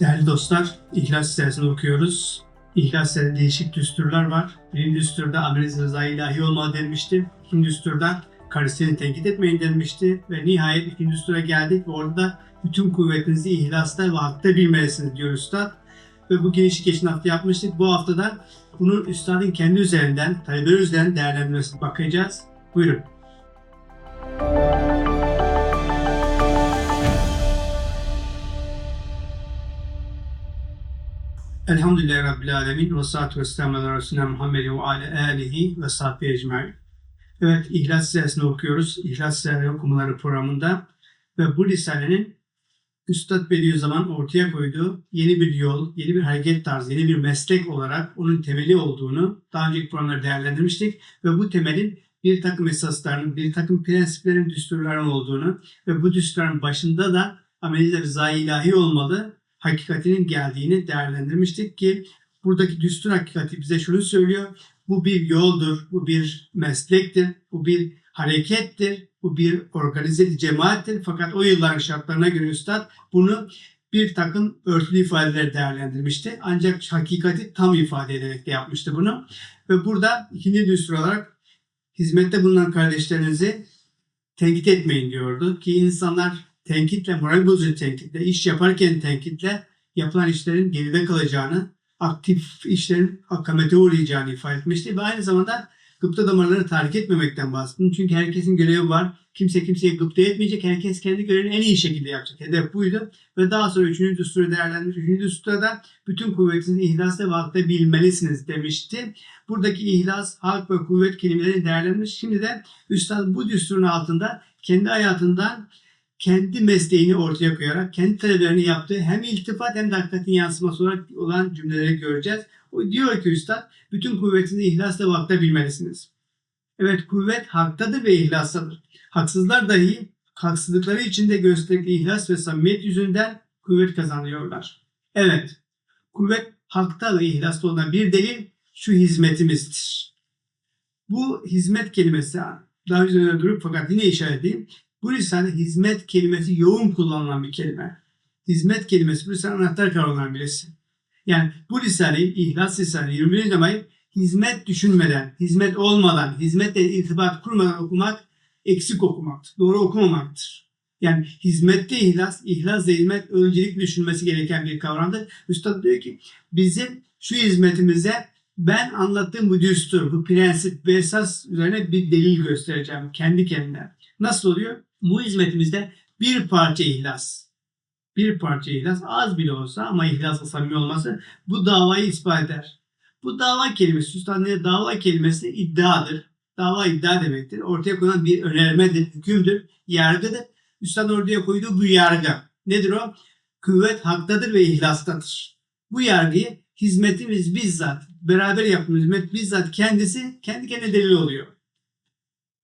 Değerli dostlar, İhlas Sitesini okuyoruz. İhlas Sitesi'nde değişik düsturlar var. Birinci düsturda ameliz rıza ilahi olmalı denmişti. İkinci düsturda karısını tenkit etmeyin denmişti. Ve nihayet ikinci düstura geldik ve orada bütün kuvvetinizi ihlasta ve hakta bilmelisiniz diyor Üstad. Ve bu girişi geçen hafta yapmıştık. Bu haftada bunun Üstad'ın kendi üzerinden, talebeler üzerinden değerlendirmesine bakacağız. Buyurun. Elhamdülillahi Rabbil Alemin ve salatu ve selamu ala Muhammedin ve ala alihi ve sahbihi ecmaîn. Evet, İhlas Risalesini okuyoruz. İhlas Risalesi okumaları programında ve bu Risale'nin Üstad Bediüzzaman ortaya koyduğu yeni bir yol, yeni bir hareket tarzı, yeni bir meslek olarak onun temeli olduğunu daha önceki programlarda değerlendirmiştik ve bu temelin bir takım esaslarının, bir takım prensiplerin, düsturların olduğunu ve bu düsturların başında da ameliyle rıza ilahi olmalı, hakikatinin geldiğini değerlendirmiştik ki buradaki düstur hakikati bize şunu söylüyor. Bu bir yoldur, bu bir meslektir, bu bir harekettir, bu bir organize cemaattir. Fakat o yılların şartlarına göre Üstad bunu bir takım örtülü ifadeler değerlendirmişti. Ancak hakikati tam ifade ederek de yapmıştı bunu. Ve burada ikinci düstur olarak hizmette bulunan kardeşlerinizi tenkit etmeyin diyordu. Ki insanlar tenkitle, moral bozucu tenkitle, iş yaparken tenkitle yapılan işlerin geride kalacağını, aktif işlerin akamete uğrayacağını ifade etmişti. Ve aynı zamanda gıpta damarlarını tahrik etmemekten bahsettim. Çünkü herkesin görevi var. Kimse kimseye gıpta etmeyecek. Herkes kendi görevini en iyi şekilde yapacak. Hedef buydu. Ve daha sonra üçüncü düsturu değerlendirmiş. Üçüncü düsturda da bütün kuvvetinizi ihlasla ve hakta bilmelisiniz demişti. Buradaki ihlas, hak ve kuvvet kelimelerini değerlendirmiş. Şimdi de Üstad bu düsturun altında kendi hayatından kendi mesleğini ortaya koyarak kendi talebelerini yaptığı hem iltifat hem de hakikatin yansıması olarak olan cümleleri göreceğiz. O diyor ki Üstad, bütün kuvvetinizi ihlasla ve hakta bilmelisiniz. Evet kuvvet haktadır ve ihlastadır. Haksızlar dahi haksızlıkları içinde gösterdikleri ihlas ve samimiyet yüzünden kuvvet kazanıyorlar. Evet, kuvvet hakta ve ihlasta olan bir delil şu hizmetimizdir. Bu hizmet kelimesi daha de durup fakat yine işaret edeyim. Bu risale hizmet kelimesi yoğun kullanılan bir kelime. Hizmet kelimesi bu risale anahtar kavramlarından birisi. Yani bu risaleyi, İhlas Risale 21. Mayıs hizmet düşünmeden, hizmet olmadan, hizmetle irtibat kurmadan okumak eksik okumaktır. Doğru okumamaktır. Yani hizmette ihlas, ihlasla hizmet öncelikli düşünmesi gereken bir kavramdır. Üstad diyor ki bizim şu hizmetimize ben anlattığım bu düstur, bu prensip ve esas üzerine bir delil göstereceğim kendi kendine. Nasıl oluyor? Bu hizmetimizde bir parça ihlas, bir parça ihlas az bile olsa ama ihlasla samimi olması bu davayı ispat eder. Bu dava kelimesi, ne dava kelimesi iddiadır. Dava iddia demektir. Ortaya konan bir önermedir, hükümdür, yargıdır. Üstad ortaya koyduğu bu yargı. Nedir o? Kuvvet haktadır ve ihlastadır. Bu yargıyı hizmetimiz bizzat, beraber yaptığımız hizmet bizzat kendisi kendi kendine delil oluyor.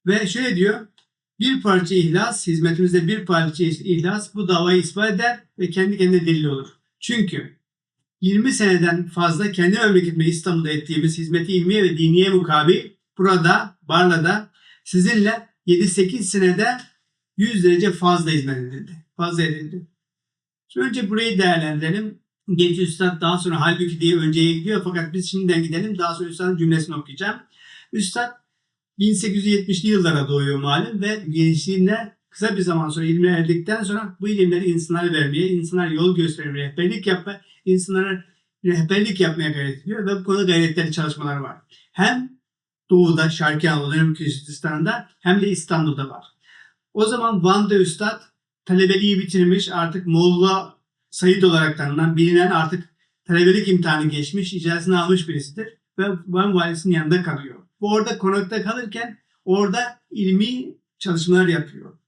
Ve şöyle diyor, bir parça ihlas, hizmetimizde bir parça ihlas bu davayı ispat eder ve kendi kendine delil olur. Çünkü 20 seneden fazla kendi memleketimde İstanbul'da ettiğimiz hizmeti ilmiye ve diniye mukabil burada, Barla'da sizinle 7-8 senede 100 derece fazla hizmet edildi. Fazla edildi. Şimdi önce burayı değerlendirelim. Genç Üstad daha sonra halbuki diye önceye gidiyor fakat biz şimdiden gidelim. Daha sonra Üstad'ın cümlesini okuyacağım. Üstad 1870'li yıllara doğuyor malum ve gençliğinde kısa bir zaman sonra ilmi erdikten sonra bu ilimleri insanlara vermeye, insanlara yol göstermeye, rehberlik yapma, insanlara rehberlik yapmaya gayret ediyor ve bu konuda gayretleri çalışmalar var. Hem Doğu'da, Şarkı Anadolu'da, hem Kürdistan'da hem de İstanbul'da var. O zaman Van'da Üstad talebeliği bitirmiş artık Molla Said olarak tanınan bilinen artık talebelik imtihanı geçmiş, icazını almış birisidir ve Van valisinin yanında kalıyor. Bu orada konakta kalırken orada ilmi çalışmalar yapıyor.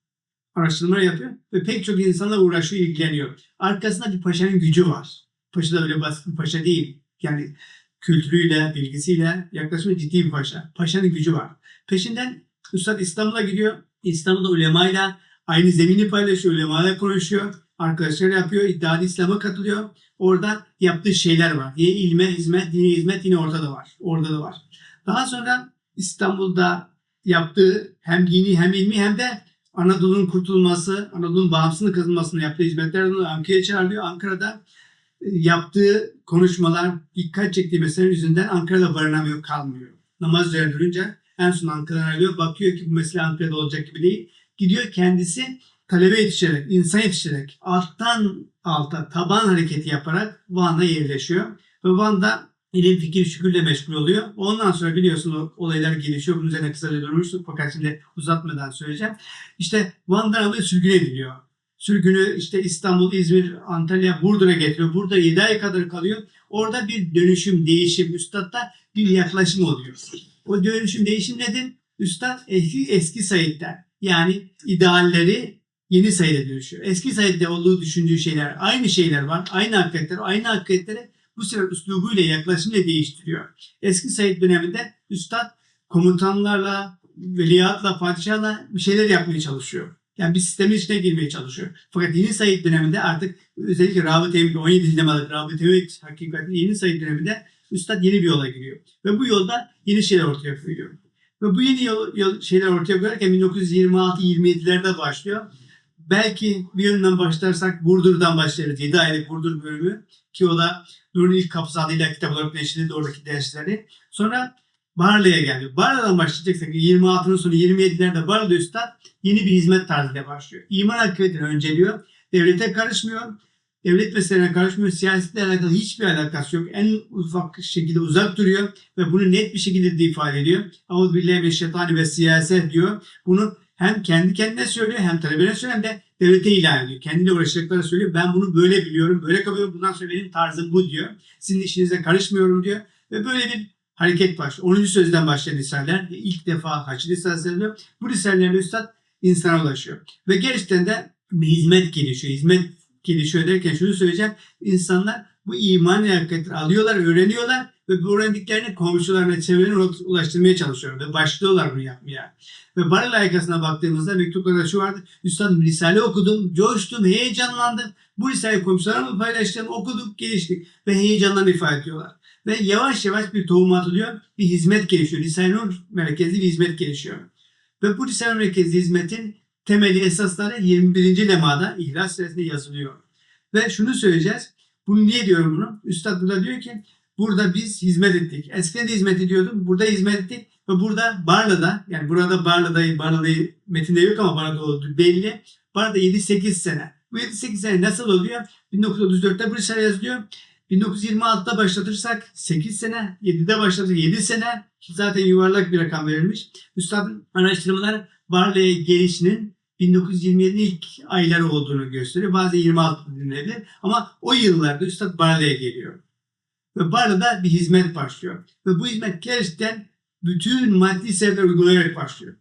Araştırmalar yapıyor ve pek çok insanla uğraşıyor, ilgileniyor. Arkasında bir paşanın gücü var. Paşa da öyle basit bir paşa değil. Yani kültürüyle, bilgisiyle yaklaşımı ciddi bir paşa. Paşanın gücü var. Peşinden Üstad İstanbul'a gidiyor. İstanbul'da ulemayla aynı zemini paylaşıyor. Ulemayla konuşuyor. Arkadaşlar yapıyor. İddialı İslam'a katılıyor. Orada yaptığı şeyler var. Yine ilme hizmet, dini hizmet yine ortada var. Orada da var. Daha sonra İstanbul'da yaptığı hem dini hem ilmi hem de Anadolu'nun kurtulması, Anadolu'nun bağımsızlığını kazanmasını yaptığı hizmetlerden Ankara'ya çağırıyor. Ankara'da yaptığı konuşmalar, dikkat çektiği meseleler yüzünden Ankara'da barınamıyor, kalmıyor. Namaz üzerine durunca en son Ankara'dan ayrılıyor. Bakıyor ki bu mesele Ankara'da olacak gibi değil. Gidiyor kendisi talebe yetiştirerek, insan yetiştirerek, alttan alta taban hareketi yaparak Van'a yerleşiyor. Ve Van'da ilim fikir şükürle meşgul oluyor. Ondan sonra biliyorsun o olaylar gelişiyor. Bunun üzerine kısaca durmuştuk fakat şimdi uzatmadan söyleyeceğim. İşte Van'dan alıyor sürgün ediliyor. Sürgünü işte İstanbul, İzmir, Antalya, Burdur'a getiriyor. Burada 7 ay kadar kalıyor. Orada bir dönüşüm, değişim, üstadda bir yaklaşım oluyor. O dönüşüm, değişim nedir? Üstad eski, eski Said'den yani idealleri yeni Said'e dönüşüyor. Eski Said'de olduğu düşündüğü şeyler, aynı şeyler var. Aynı hakikatler, aynı hakikatleri bu sefer üslubuyla, yaklaşımıyla değiştiriyor. Eski Said döneminde Üstad komutanlarla, veliyatla, padişahla bir şeyler yapmaya çalışıyor. Yani bir sistemin içine girmeye çalışıyor. Fakat yeni Said döneminde artık özellikle Rabıt Emir 17 Hilemalık Rabıt Emir hakikati yeni Said döneminde Üstad yeni bir yola giriyor. Ve bu yolda yeni şeyler ortaya koyuyor. Ve bu yeni yol, yol- şeyler ortaya koyarken 1926-27'lerde başlıyor. Belki bir yönden başlarsak Burdur'dan başlarız. 7 aylık Burdur bölümü ki o da Nur'un ilk kapısı adıyla kitap olarak neşredildi oradaki dersleri. Sonra Barla'ya geldi. Barla'dan başlayacaksak 26'nın sonu 27'lerde Barla'da Üstad yeni bir hizmet tarzıyla başlıyor. İman akıbetini önceliyor. Devlete karışmıyor. Devlet meselelerine karışmıyor. Siyasetle alakalı hiçbir alakası yok. En ufak şekilde uzak duruyor ve bunu net bir şekilde de ifade ediyor. Ama billahi şeytani ve siyaset diyor. Bunu hem kendi kendine söylüyor hem talebelerine söylüyor hem de devlete ilan ediyor. Kendiyle uğraşacaklara söylüyor. Ben bunu böyle biliyorum, böyle kabul ediyorum. Bundan sonra benim tarzım bu diyor. Sizin işinize karışmıyorum diyor. Ve böyle bir hareket başlıyor. 10. sözden başlayan liseler ilk defa Haçlı yazılıyor. Bu liselerle Üstad insana ulaşıyor. Ve gerçekten de hizmet gelişiyor. Hizmet gelişiyor derken şunu söyleyeceğim. İnsanlar bu iman hakikatleri alıyorlar, öğreniyorlar ve bu öğrendiklerini komşularına, çevrelerine ulaştırmaya çalışıyor ve başlıyorlar bunu yapmaya. Ve Barıl Ayakası'na baktığımızda mektuplarda şu vardı. Üstadım Risale okudum, coştum, heyecanlandım. Bu Risale'yi komşularımla paylaştım, okuduk, geliştik ve heyecanla ifade ediyorlar. Ve yavaş yavaş bir tohum atılıyor, bir hizmet gelişiyor. Risale Nur merkezli bir hizmet gelişiyor. Ve bu Risale merkezli hizmetin temeli esasları 21. lemada İhlas Suresinde yazılıyor. Ve şunu söyleyeceğiz. Bunu niye diyorum bunu? Üstad burada diyor ki burada biz hizmet ettik. Eskiden de hizmet ediyordum. Burada hizmet ettik. Ve burada Barla'da yani burada Barla'da Barla'da metinde yok ama Barla'da olduğu belli. Barla'da 7-8 sene. Bu 7-8 sene nasıl oluyor? 1934'te bu risale yazılıyor. 1926'da başlatırsak 8 sene, 7'de başlatırsak 7 sene zaten yuvarlak bir rakam verilmiş. Üstadın araştırmalar Barla'ya gelişinin 1927'nin ilk ayları olduğunu gösteriyor. Bazen 26 dinlenebilir ama o yıllarda Üstad Barla'ya geliyor. Ve Barla'da bir hizmet başlıyor. Ve bu hizmet gerçekten bütün maddi sebepler uygulayarak başlıyor.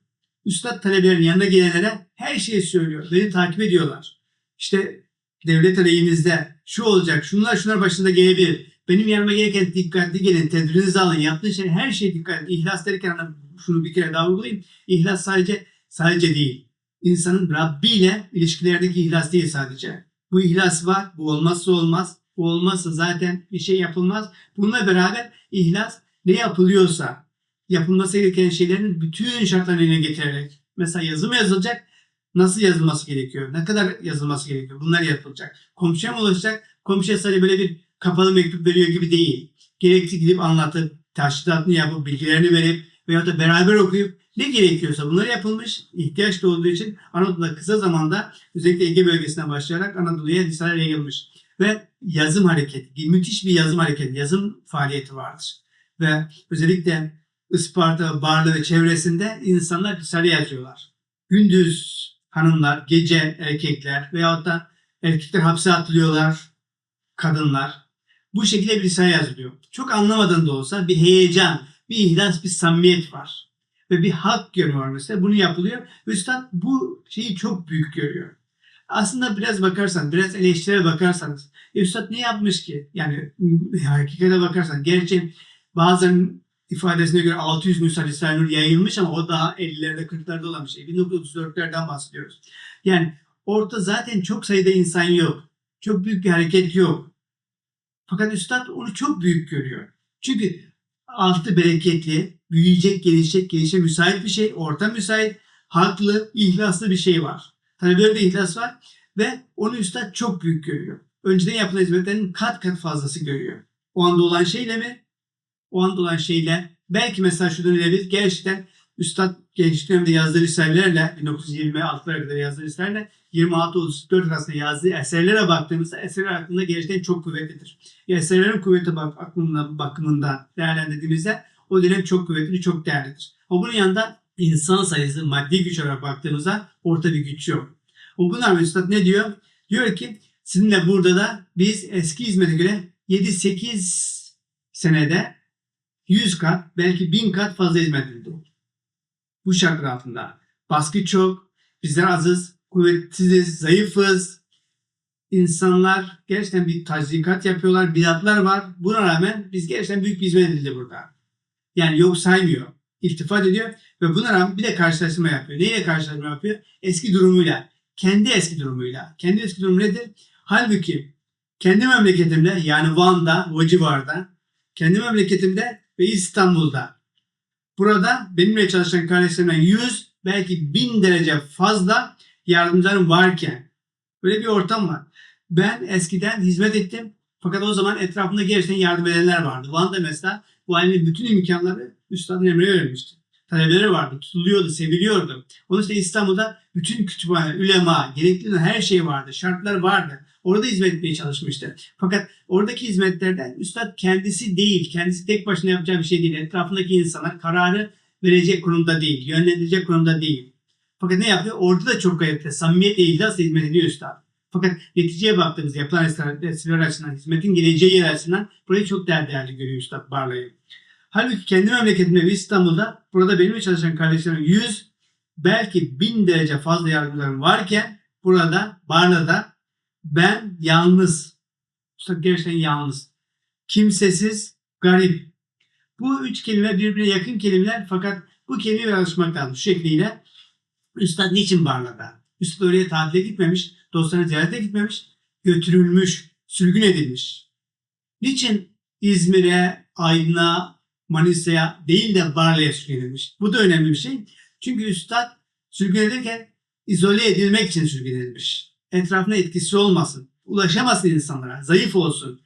Üstad talebelerin yanına gelenlere her şeyi söylüyor. Beni takip ediyorlar. İşte devlet aleyhinizde şu olacak, şunlar şunlar başında gelebilir. Benim yanıma gelirken dikkatli gelin, tedbirinizi alın. Yaptığın şey her şey dikkat edin. İhlas derken şunu bir kere daha vurgulayayım. İhlas sadece sadece değil. İnsanın Rabbi ile ilişkilerdeki ihlas değil sadece. Bu ihlas var, bu olmazsa olmaz. Bu olmazsa zaten bir şey yapılmaz. Bununla beraber ihlas ne yapılıyorsa yapılması gereken şeylerin bütün şartlarını yerine getirerek. Mesela yazı mı yazılacak? Nasıl yazılması gerekiyor? Ne kadar yazılması gerekiyor? Bunlar yapılacak. Komşuya mı ulaşacak? Komşuya sadece böyle bir kapalı mektup veriyor gibi değil. Gerekli gidip anlatıp, taşhidatını yapıp, bilgilerini verip veyahut da beraber okuyup ne gerekiyorsa bunlar yapılmış. ihtiyaç da olduğu için Anadolu'da kısa zamanda özellikle Ege bölgesinden başlayarak Anadolu'ya liseler yayılmış. Ve yazım hareketi, müthiş bir yazım hareketi, yazım faaliyeti vardır. Ve özellikle Isparta, Barlı ve çevresinde insanlar risale yazıyorlar. Gündüz hanımlar, gece erkekler veyahut da erkekler hapse atılıyorlar, kadınlar. Bu şekilde bir risale yazılıyor. Çok anlamadığın da olsa bir heyecan, bir ihlas, bir samimiyet var. Ve bir hak yönü var mesela. Bunu yapılıyor. Üstad bu şeyi çok büyük görüyor. Aslında biraz bakarsan, biraz eleştiriye bakarsanız, e, Üstad ne yapmış ki? Yani hakikate bakarsan, gerçi bazen ifadesine göre 600 Nüsa Risale-i yayılmış ama o daha 50'lerde 40'larda olan bir şey. 1934'lerden bahsediyoruz. Yani orada zaten çok sayıda insan yok. Çok büyük bir hareket yok. Fakat Üstad onu çok büyük görüyor. Çünkü altı bereketli, büyüyecek, gelişecek, gelişe müsait bir şey, orta müsait, haklı, ihlaslı bir şey var. Talebelerde ihlas var ve onu Üstad çok büyük görüyor. önceden yapılan hizmetlerin kat kat fazlası görüyor. O anda olan şeyle mi? O anda olan şeyle belki mesela şu dönebilir. Gerçekten Üstad gençlik döneminde yazdığı risalelerle 1926'lara kadar yazdığı risalelerle 26-34 arasında yazdığı eserlere baktığımızda eserler hakkında gerçekten çok kuvvetlidir. Eserlerin kuvveti bak, aklına bakımından değerlendirdiğimizde o dönem çok kuvvetli, çok değerlidir. Ama bunun yanında insan sayısı, maddi güç olarak baktığımızda orta bir güç yok. Rağmen Üstad ne diyor? Diyor ki sizinle burada da biz eski hizmete göre 7-8 senede 100 kat belki 1000 kat fazla hizmet edildi. Bu şartlar altında. Baskı çok, bizler azız, kuvvetsiziz, zayıfız. İnsanlar gerçekten bir tazikat yapıyorlar, bidatlar var. Buna rağmen biz gerçekten büyük bir hizmet edildi burada. Yani yok saymıyor. İltifat ediyor ve buna rağmen bir de karşılaştırma yapıyor. Neyle karşılaştırma yapıyor? Eski durumuyla. Kendi eski durumuyla. Kendi eski durumu nedir? Halbuki kendi memleketimde yani Van'da, o kendi memleketimde ve İstanbul'da burada benimle çalışan kardeşlerimden 100 belki 1000 derece fazla yardımcılarım varken böyle bir ortam var. Ben eskiden hizmet ettim fakat o zaman etrafımda gerçekten yardım edenler vardı. Van'da mesela bu ailenin bütün imkanları Üstad'ın emrine verilmişti. Talebeleri vardı, tutuluyordu, seviliyordu. Onun için İstanbul'da bütün kütüphane, ülema, gerekli her şey vardı, şartlar vardı. Orada hizmet etmeye çalışmıştı. Fakat oradaki hizmetlerden Üstad kendisi değil, kendisi tek başına yapacağı bir şey değil. Etrafındaki insanlar kararı verecek konumda değil, yönlendirecek konumda değil. Fakat ne yapıyor? Orada da çok gayet samimiyetle ihlasla hizmet ediyor Üstad. Fakat neticeye baktığımızda yapılan eserler açısından, hizmetin geleceği yer açısından burayı çok değerli, değerli görüyor Üstad Barla'yı. Halbuki kendi memleketimde ve İstanbul'da burada benimle çalışan kardeşlerim 100 belki 1000 derece fazla yardımcılarım varken burada Barla'da ben yalnız, Üstad gerçekten yalnız, kimsesiz, garip. Bu üç kelime birbirine yakın kelimeler fakat bu kelimeye alışmak lazım. Şu şekliyle Üstad niçin Barla'da? Üstad oraya tatile gitmemiş, dostlarına ziyarete gitmemiş, götürülmüş, sürgün edilmiş. Niçin İzmir'e, Aydın'a, Manisa'ya değil de Barla'ya sürgün edilmiş? Bu da önemli bir şey. Çünkü Üstad sürgün edilirken izole edilmek için sürgün edilmiş. Etrafına etkisi olmasın, ulaşamasın insanlara, zayıf olsun,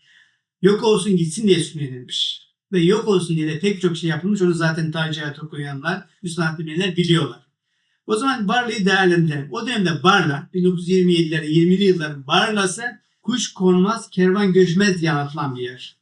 yok olsun gitsin diye sürgün edilmiş. Ve yok olsun diye de pek çok şey yapılmış. Onu zaten tarih hayatı okuyanlar, Üstad bilenler biliyorlar. O zaman Barla'yı değerlendirelim. O dönemde Barla, 1927'lerin 20'li yılların Barla'sı kuş konmaz, kervan göçmez diye anlatılan bir yer.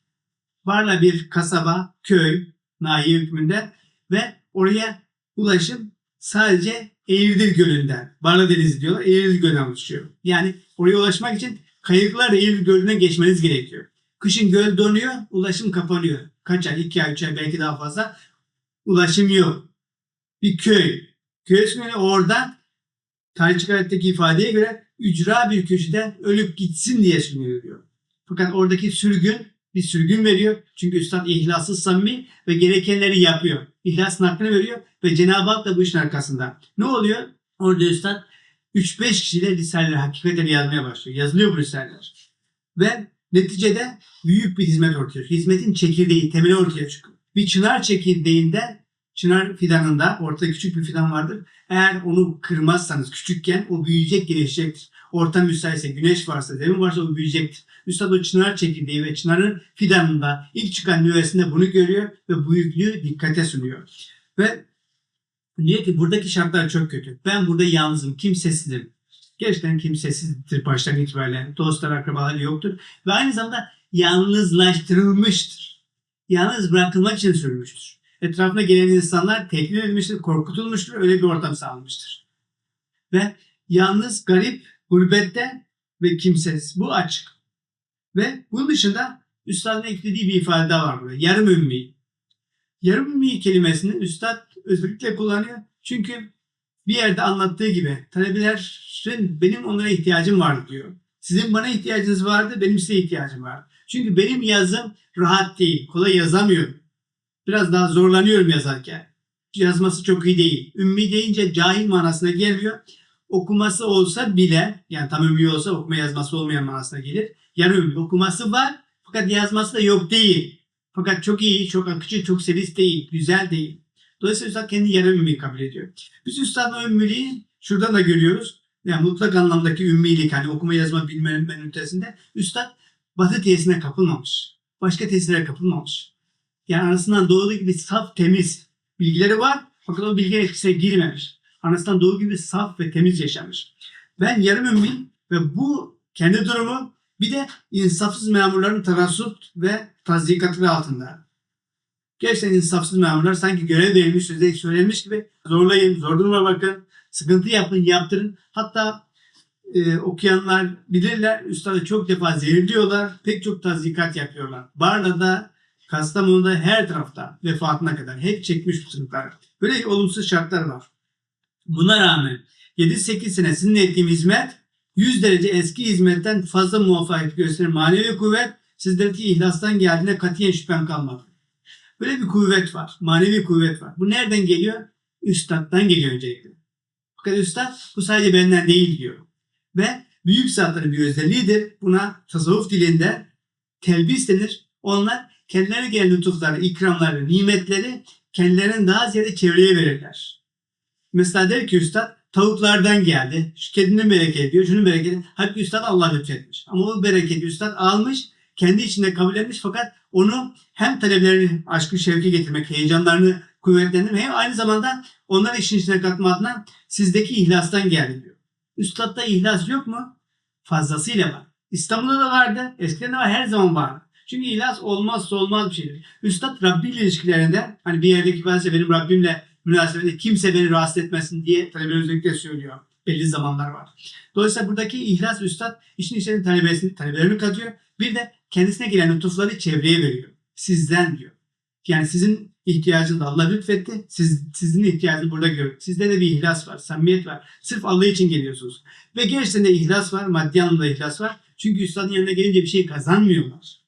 Barla bir kasaba, köy, nahiye hükmünde ve oraya ulaşım sadece Eğirdir Gölü'nden, Barla Denizi diyorlar, Eğirdir Gölü'nden oluşuyor. Yani oraya ulaşmak için kayıklarla Eğirdir Gölü'nden geçmeniz gerekiyor. Kışın göl donuyor, ulaşım kapanıyor. Kaç ay, iki ay, üç ay belki daha fazla ulaşım yok. Bir köy. Köy ismini orada tarihçi gazetteki ifadeye göre ücra bir köşeden ölüp gitsin diye sürgün Fakat oradaki sürgün bir sürgün veriyor. Çünkü Üstad ihlaslı samimi ve gerekenleri yapıyor. İhlasın hakkını veriyor ve Cenab-ı Hak da bu işin arkasında. Ne oluyor? Orada Üstad 3-5 kişiyle risaleler, hakikatleri yazmaya başlıyor. Yazılıyor bu risaleler. Ve neticede büyük bir hizmet ortaya çıkıyor. Hizmetin çekirdeği, temeli ortaya çıkıyor. Bir çınar çekirdeğinde çınar fidanında ortada küçük bir fidan vardır. Eğer onu kırmazsanız küçükken o büyüyecek, gelişecektir. Ortam müsaitse, güneş varsa, zemin varsa o büyüyecektir. Üstad o çınar çekirdeği ve çınarın fidanında ilk çıkan nüvesinde bunu görüyor ve büyüklüğü dikkate sunuyor. Ve diyor ki buradaki şartlar çok kötü. Ben burada yalnızım, kimsesizim. Gerçekten kimsesizdir baştan itibariyle. Dostlar, akrabaları yoktur. Ve aynı zamanda yalnızlaştırılmıştır. Yalnız bırakılmak için sürülmüştür. Etrafına gelen insanlar tehdit edilmiştir, korkutulmuştur, öyle bir ortam sağlanmıştır. Ve yalnız, garip, gurbette ve kimsesiz. Bu açık. Ve bunun dışında Üstad'ın eklediği bir ifade daha var burada. Yarım ümmi. Yarım ümmi kelimesini Üstad özellikle kullanıyor. Çünkü bir yerde anlattığı gibi talebelerin benim onlara ihtiyacım var diyor. Sizin bana ihtiyacınız vardı, benim size ihtiyacım var. Çünkü benim yazım rahat değil, kolay yazamıyorum. Biraz daha zorlanıyorum yazarken. Yazması çok iyi değil. Ümmi deyince cahil manasına gelmiyor. Okuması olsa bile, yani tam ümmi olsa okuma yazması olmayan manasına gelir. Yarı ümmi. Okuması var fakat yazması da yok değil. Fakat çok iyi, çok akıcı, çok selis değil, güzel değil. Dolayısıyla Üstad kendi yarı ümmi kabul ediyor. Biz Üstad'ın ümmiliği şuradan da görüyoruz. yani mutlak anlamdaki ümmilik hani okuma yazma bilmenin ötesinde üstad batı tesisine kapılmamış. Başka tesislere kapılmamış. Yani anasından doğduğu gibi saf temiz bilgileri var fakat o bilgi etkisine girmemiş. Anasından doğduğu gibi saf ve temiz yaşamış. Ben yarım ümmi ve bu kendi durumu bir de insafsız memurların tarassut ve tazikatı altında. Gerçekten insafsız memurlar sanki görev verilmiş, sözde söylenmiş gibi zorlayın, zor duruma bakın, sıkıntı yapın, yaptırın. Hatta e, okuyanlar bilirler, üstadı çok defa zehirliyorlar, pek çok tazikat yapıyorlar. Barla'da, Kastamonu'da her tarafta vefatına kadar hep çekmiş bu sınıflar. Böyle olumsuz şartlar var. Buna rağmen 7-8 sene sizinle ettiğim hizmet 100 derece eski hizmetten fazla muvaffakiyet gösteren manevi kuvvet sizdeki ihlastan geldiğine katiyen şüphem kalmadı. Böyle bir kuvvet var. Manevi kuvvet var. Bu nereden geliyor? Üstad'dan geliyor öncelikle. Fakat Üstad bu sadece benden değil diyor. Ve büyük zatların bir özelliğidir. Buna tasavvuf dilinde telbis denir. Onlar kendilerine gelen lütufları, ikramları, nimetleri kendilerinin daha ziyade çevreye verirler. Mesela der ki Üstad tavuklardan geldi. Şu kedinin bereketi diyor, şunun bereketi. Halbuki Üstad Allah lütfetmiş. Ama o bereketi Üstad almış, kendi içinde kabul etmiş fakat onu hem taleplerini aşkı şevki getirmek, heyecanlarını kuvvetlendirmek hem aynı zamanda onları işin içine katma adına sizdeki ihlastan geldi diyor. Üstad'da ihlas yok mu? Fazlasıyla var. İstanbul'da da vardı. Eskiden de var. Her zaman var. Çünkü ihlas olmazsa olmaz bir şeydir. Üstad Rabbi ile ilişkilerinde hani bir yerdeki bense benim Rabbimle münasebette kimse beni rahatsız etmesin diye talebeler özellikle söylüyor. Belli zamanlar var. Dolayısıyla buradaki ihlas üstad işin içine talebesini, talebelerini katıyor. Bir de kendisine gelen lütufları çevreye veriyor. Sizden diyor. Yani sizin ihtiyacınız Allah lütfetti. Siz, sizin ihtiyacınızı burada görüyor. Sizde de bir ihlas var, samimiyet var. Sırf Allah için geliyorsunuz. Ve gerçekten de ihlas var, maddi anlamda ihlas var. Çünkü üstadın yanına gelince bir şey kazanmıyorlar.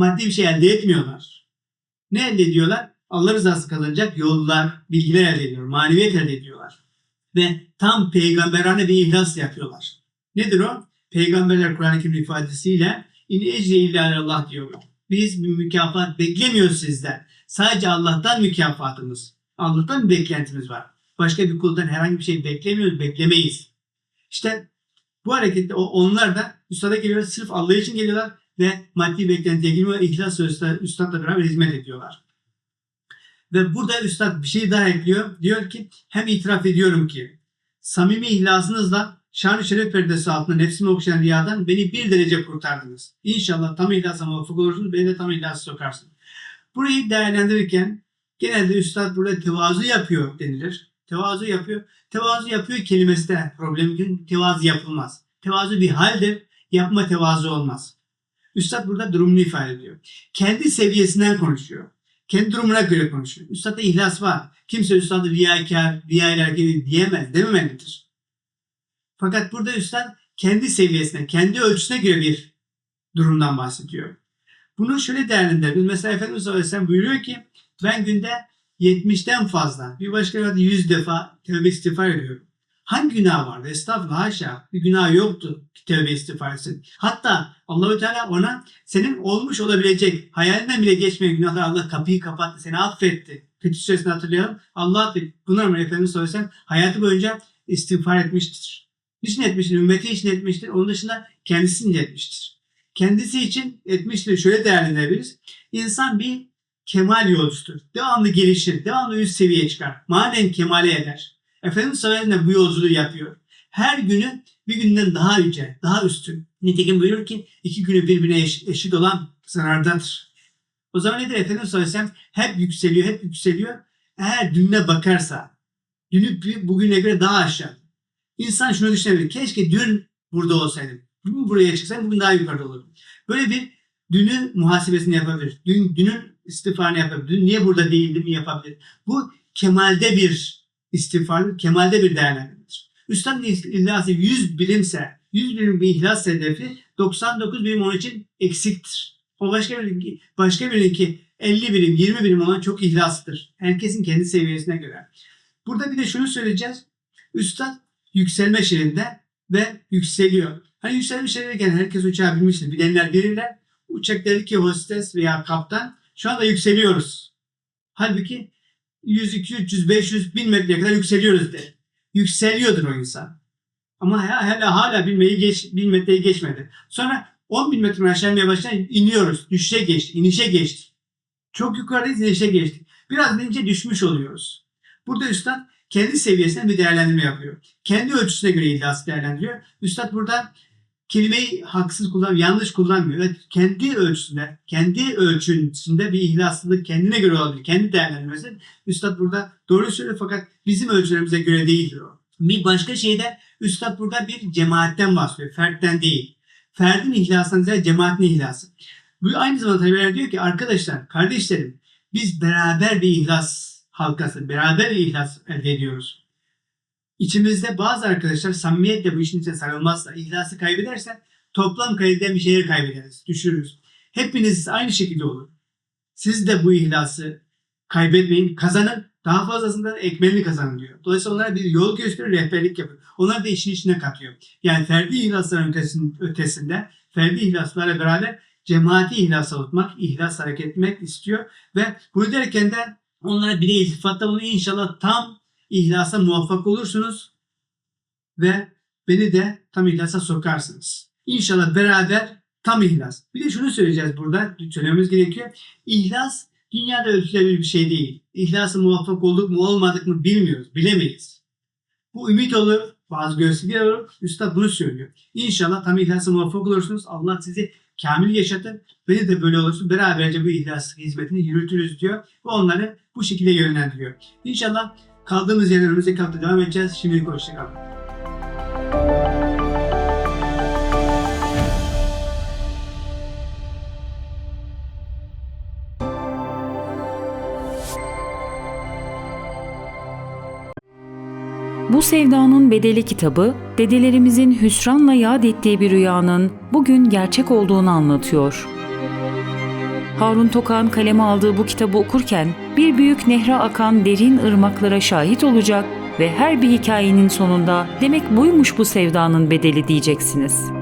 Maddi bir şey elde etmiyorlar. Ne elde ediyorlar? Allah rızası kazanacak yollar, bilgiler elde ediyorlar. Maneviyet elde ediyorlar. Ve tam peygamberane bir ihlas yapıyorlar. Nedir o? Peygamberler Kur'an-ı Kerim ifadesiyle İn ecre illa Allah diyorlar. Biz bir mükafat beklemiyoruz sizden. Sadece Allah'tan mükafatımız. Allah'tan bir beklentimiz var. Başka bir kuldan herhangi bir şey beklemiyoruz, beklemeyiz. İşte bu harekette onlar da üstada geliyorlar, sırf Allah için geliyorlar ve maddi beklentiye girmiyor, ihlas sözle üstadla beraber hizmet ediyorlar. Ve burada üstad bir şey daha ekliyor. Diyor ki hem itiraf ediyorum ki samimi ihlasınızla şan-ı şeref perdesi altında nefsimi okşayan riyadan beni bir derece kurtardınız. İnşallah tam ihlasa muvaffak olursunuz. Beni de tam ihlasa sokarsınız. Burayı değerlendirirken genelde üstad burada tevazu yapıyor denilir. Tevazu yapıyor. Tevazu yapıyor kelimesi de problem. Tevazu yapılmaz. Tevazu bir haldir. Yapma tevazu olmaz. Üstad burada durumunu ifade ediyor. Kendi seviyesinden konuşuyor. Kendi durumuna göre konuşuyor. Üstadda ihlas var. Kimse üstadı riyakar, riya ile hareket diyemez, dememelidir. Fakat burada üstad kendi seviyesine, kendi ölçüsüne göre bir durumdan bahsediyor. Bunu şöyle değerlendirebiliriz. Mesela Efendimiz sallallahu aleyhi ve sellem buyuruyor ki ben günde 70'ten fazla, bir başka yerde 100 defa tövbe istiğfar ediyorum. Hangi günah vardı? Estağfurullah haşa. Bir günah yoktu ki tövbe istiğfar etsin. Hatta Allahü Teala ona senin olmuş olabilecek, hayalinden bile geçmeyen günahlar Allah kapıyı kapattı, seni affetti. Fetih Suresini hatırlayalım. Allah affetti. Bunlar mı Efendimiz sellem hayatı boyunca istiğfar etmiştir. Niçin etmiştir? Ümmeti için etmiştir. Onun dışında kendisi için etmiştir. Kendisi için etmiştir. Şöyle değerlendirebiliriz. İnsan bir kemal yolcusudur. Devamlı gelişir. Devamlı üst seviyeye çıkar. Manen kemale eder. Efendimiz sallallahu bu yolculuğu yapıyor. Her günü bir günden daha yüce, daha üstün. Nitekim buyurur ki iki günü birbirine eş, eşit olan zarardadır. O zaman nedir Efendimiz sallallahu aleyhi hep yükseliyor, hep yükseliyor. Eğer dününe bakarsa, dünü bugüne göre daha aşağı. İnsan şunu düşünebilir. Keşke dün burada olsaydım. Bugün buraya çıksaydım bugün daha yukarıda olurdum. Böyle bir dünü muhasebesini yapabilir. Dün, dünün istiğfarını yapabilir. Dün niye burada değildim yapabilir. Bu kemalde bir istiğfardır. Kemalde bir değerlendirmedir. Üstad illası 100 bilimse, 100 bilim bir ihlas hedefi 99 bilim onun için eksiktir. O başka bir başka birininki 50 birim, 20 birim olan çok ihlaslıdır. Herkesin kendi seviyesine göre. Burada bir de şunu söyleyeceğiz. Üstad yükselme şehrinde ve yükseliyor. Hani yükselme şehrindeyken herkes uçağa binmiştir. Bilenler bilirler. Uçak dedi ki hostes veya kaptan şu anda yükseliyoruz. Halbuki 100, 200, 300, 500, 1000 metreye kadar yükseliyoruz der. Yükseliyordur o insan. Ama hala hala bilmeyi geç, metreyi geçmedi. Sonra 10 bin metre aşağı inmeye başlayınca iniyoruz. Düşüşe geçtik, inişe geçtik. Çok yukarıdayız, inişe geçtik. Biraz ince düşmüş oluyoruz. Burada Üstad kendi seviyesine bir değerlendirme yapıyor. Kendi ölçüsüne göre iddiası değerlendiriyor. Üstad burada kelimeyi haksız kullan, yanlış kullanmıyor. Evet, kendi ölçüsünde, kendi ölçüsünde bir ihlaslılık kendine göre olabilir. Kendi değerlendirmesi. Üstad burada doğru söylüyor fakat bizim ölçülerimize göre değildir o. Bir başka şeyde Üstad burada bir cemaatten bahsediyor. Fertten değil. Ferdin ihlasından ziyade cemaatin ihlası. Bu aynı zamanda tabi diyor ki arkadaşlar, kardeşlerim biz beraber bir ihlas halkası, beraber bir ihlas elde ediyoruz. İçimizde bazı arkadaşlar samimiyetle bu işin içine sarılmazsa, ihlası kaybederse toplam kaliteden bir şeyleri kaybederiz, düşürürüz. Hepiniz aynı şekilde olur. Siz de bu ihlası kaybetmeyin, kazanın. Daha fazlasından ekmeğini kazanın diyor. Dolayısıyla onlara bir yol gösteriyor, rehberlik yapıyor. Onlar da işin içine katıyor. Yani ferdi ihlasların ötesinde, ferdi ihlaslarla beraber cemaati ihlas avutmak, ihlas hareket etmek istiyor. Ve bunu derken de onlara bile iltifatta bunu inşallah tam ihlasa muvaffak olursunuz ve beni de tam ihlasa sokarsınız. İnşallah beraber tam ihlas. Bir de şunu söyleyeceğiz burada, söylememiz gerekiyor. İhlas dünyada ölçülebilir bir şey değil. İhlasa muvaffak olduk mu olmadık mı bilmiyoruz, bilemeyiz. Bu ümit olur, bazı göstergeler olur. Üstad bunu söylüyor. İnşallah tam ihlasa muvaffak olursunuz. Allah sizi kamil yaşatır. Beni de böyle olursun. Beraberce bu ihlas hizmetini yürütürüz diyor. Ve onları bu şekilde yönlendiriyor. İnşallah kaldığımız yerden önümüzdeki hafta devam edeceğiz. Şimdilik hoşçakalın. Bu Sevdanın Bedeli kitabı, dedelerimizin hüsranla yad ettiği bir rüyanın bugün gerçek olduğunu anlatıyor. Harun Tokan kaleme aldığı bu kitabı okurken bir büyük nehre akan derin ırmaklara şahit olacak ve her bir hikayenin sonunda demek buymuş bu sevdanın bedeli diyeceksiniz.''